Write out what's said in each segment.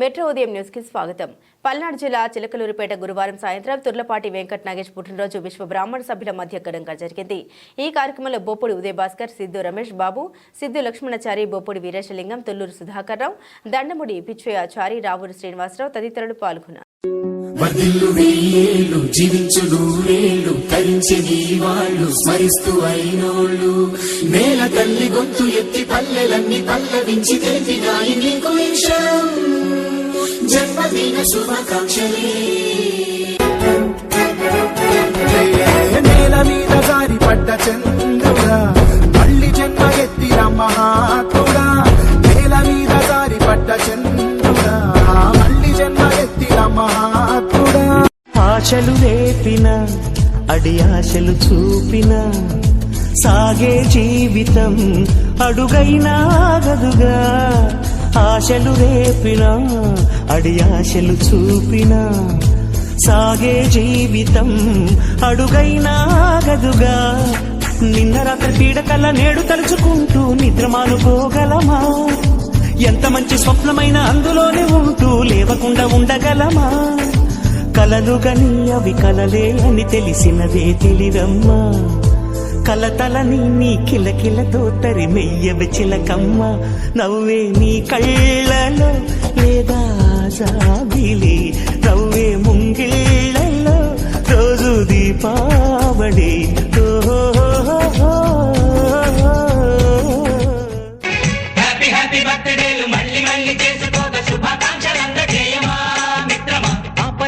Metro ఉదయం న్యూస్కి స్వాగతం. పల్నాడు జిల్లా చిలకలూరుపేట గురువారం సాయంత్రం తుర్లపాటి వెంకట్ నాగేష్ పుట్టినరోజు విశ్వ బ్రాహ్మణ సభ్యుల మధ్య ఘనంగా జరిగింది. ఈ కార్యక్రమంలో బొప్పుడి ఉదయ్ భాస్కర్ సిద్ధు రమేష్ బాబు సిద్ధు లక్ష్మణచారి బొప్పుడి వీరేశలింగం తుల్లూరు సుధాకర్ రావు దండముడి పిచ్చయ్యాచారి రావూరు శ్రీనివాసరావు తదితరులు పాల్గొన్నారు. వర్ధిల్లు వెయ్యేళ్ళు జీవించు నూరేళ్ళు తరించి నీ వాళ్ళు స్మరిస్తూ అయినోళ్ళు. నేల తల్లి గొంతు ఎత్తి పల్లెలన్నీ పల్లవించి తెలిపినాయి నీకు జన్మదిన శుభాకాంక్షలే. నేల మీద జారి పడ్డ చంద్రుడా మళ్ళీ జన్మ ఎత్తిరా మహాత్మ. ఆశలు రేపిన అడి ఆశలు చూపిన సాగే జీవితం అడుగైనా ఆగదుగా ఆశలు రేపిన అడి ఆశలు చూపిన సాగే జీవితం అడుగైనా ఆగదుగా నిన్న రాత్రి పీడకల్లా నేడు తలుచుకుంటూ నిద్రమానుకోగలమా ఎంత మంచి స్వప్నమైన అందులోనే ఉంటూ లేవకుండా ఉండగలమా? కలలు గని అవి కలలే అని తెలిసినవే తెలిరమ్మా కలతలని నీ కిలకిలతో తరి తరిమెయ్యవి చిలకమ్మ నవ్వే నీ కళ్ళలో లేదా జాబిలి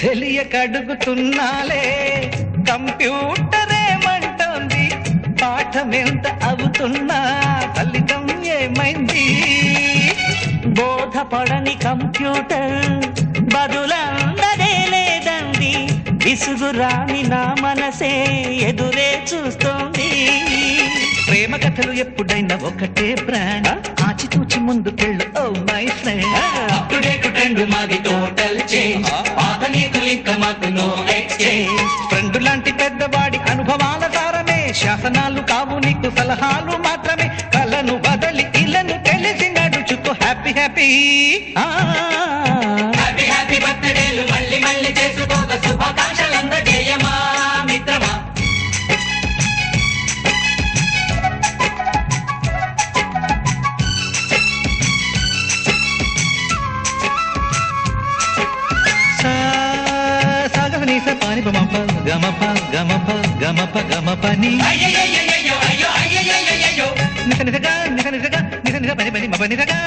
తెలియక అడుగుతున్నాలే కంప్యూటర్ ఏమంటోంది పాఠం ఎంత అవుతున్నా. ఫలితం ఏమైంది? బోధపడని కంప్యూటర్ బదులందరే లేదండి విసుగురాని నా మనసే ఎదురే చూస్తోంది. ప్రేమ కథలు ఎప్పుడైనా ఒకటే బ్రాండ్ ఆచితూచి ముందుకెళ్ళు ఓ my friend. Up to date trend మాది టోటల్ చేంజ్. పాత ఎక్స్చేంజ్. ఫ్రెండ్ లాంటి పెద్దవాడి అనుభవాల సారమే. శాసనాలు కావు నీకు సలహాలు మాత్రమే. కలను బదలి ఇలను తెలిసి నడుచుకో హ్యాపీ హ్యాపీ. సాగనీస పాని బమప గమప గమప గమప గమప ని నిస నిసగా నిస నిసగా నిస నిస పని పని మప నిసగా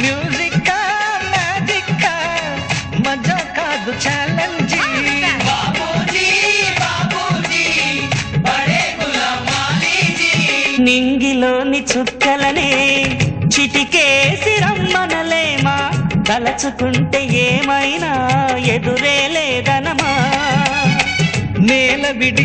మ్యూజిక్ మ్యాజిక్ మజా కాదు ఛాలెంజ్ నింగిలోని చుక్కలనే చిటికేసి రమ్మనలేమా తలచుకుంటే ఏమైనా ఎదురే లేదనమా నేల విడి